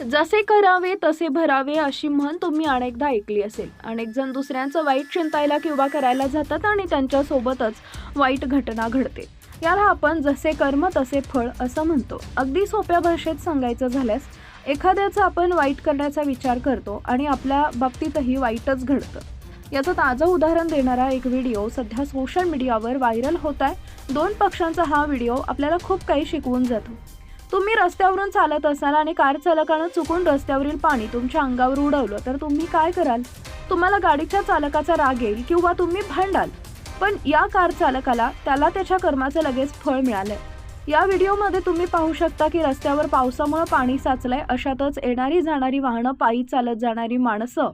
जसे करावे तसे भरावे अशी म्हण तुम्ही अनेकदा ऐकली असेल. अनेक जण दुसऱ्यांचं वाईट चिंतायला किंवा करायला जातात आणि त्यांच्यासोबतच वाईट घटना घडते. याला आपण जसे कर्म तसे फळ असं म्हणतो. अगदी सोप्या भाषेत सांगायचं झाल्यास एखाद्याचं आपण वाईट करण्याचा विचार करतो आणि आपल्या बाबतीतही वाईटच घडतं. याचं ताजं उदाहरण देणारा एक व्हिडिओ सध्या सोशल मीडियावर व्हायरल होत आहे. दोन पक्षांचा हा व्हिडिओ आपल्याला खूप काही शिकवून जातो. तुम्ही रस्त्यावरून चालत असाल आणि कार चालकानं चुकून रस्त्यावरील पाणी तुमच्या अंगावर उडवलं तर तुम्ही काय कराल? तुम्हाला गाडीच्या चालकाचा राग येईल किंवा तुम्ही भांडाल. पण या कार चालकाला त्याला त्याच्या कर्माचं लगेच फळ मिळालंय. या व्हिडिओमध्ये तुम्ही पाहू शकता की रस्त्यावर पावसामुळे पाणी साचलंय अशातच येणारी जाणारी वाहनं पायी चालत जाणारी माणसं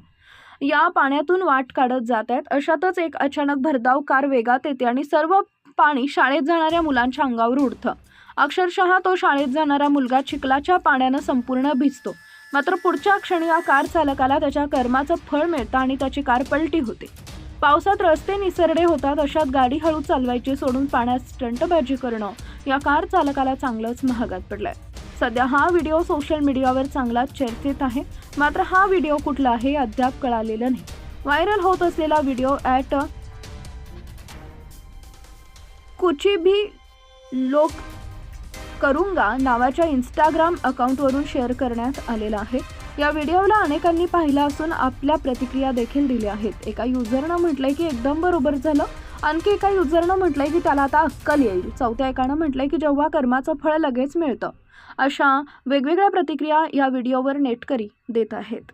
या पाण्यातून वाट काढत जात आहेत. अशातच एक अचानक भरधाव कार वेगात येते आणि सर्व पाणी शाळेत जाणाऱ्या मुलांच्या अंगावर उडतं. अक्षरशः तो शाळेत जाणारा मुलगा चिखलाच्या पाण्यानं संपूर्ण भिजतो. मात्र पुढच्या क्षणी या कार चालकाला त्याच्या कर्माचं फळ मिळतं आणि त्याची कार पलटी होते. पावसात रस्ते निसरडे होतात अशात गाडी हळू चालवायची सोडून पाण्यात स्टंटबाजी करणं या कार चालकाला चांगलंच महागात पडलंय. सध्या हा व्हिडिओ सोशल मीडियावर चांगलाच चर्चेत आहे. मात्र हा व्हिडिओ कुठला आहे हे अद्याप कळालेलं नाही. व्हायरल होत असलेला व्हिडिओ ॲट कुची भी लोक करुंगा नावाच्या इंस्टाग्राम अकाउंटवरून शेअर करण्यात आलेला आहे. या व्हिडिओला अनेकांनी पाहिला असून आपल्या प्रतिक्रिया देखील दिल्या आहेत. एका युजरनं म्हटलंय की एकदम बरोबर झालं. आणखी एका युजरनं म्हटलंय की त्याला आता अक्कल येईल. चौथ्या एकानं म्हटलंय की जेव्हा कर्माचं फळ लगेच मिळतं. अशा वेगवेगळ्या प्रतिक्रिया या व्हिडिओवर नेटकरी देत आहेत.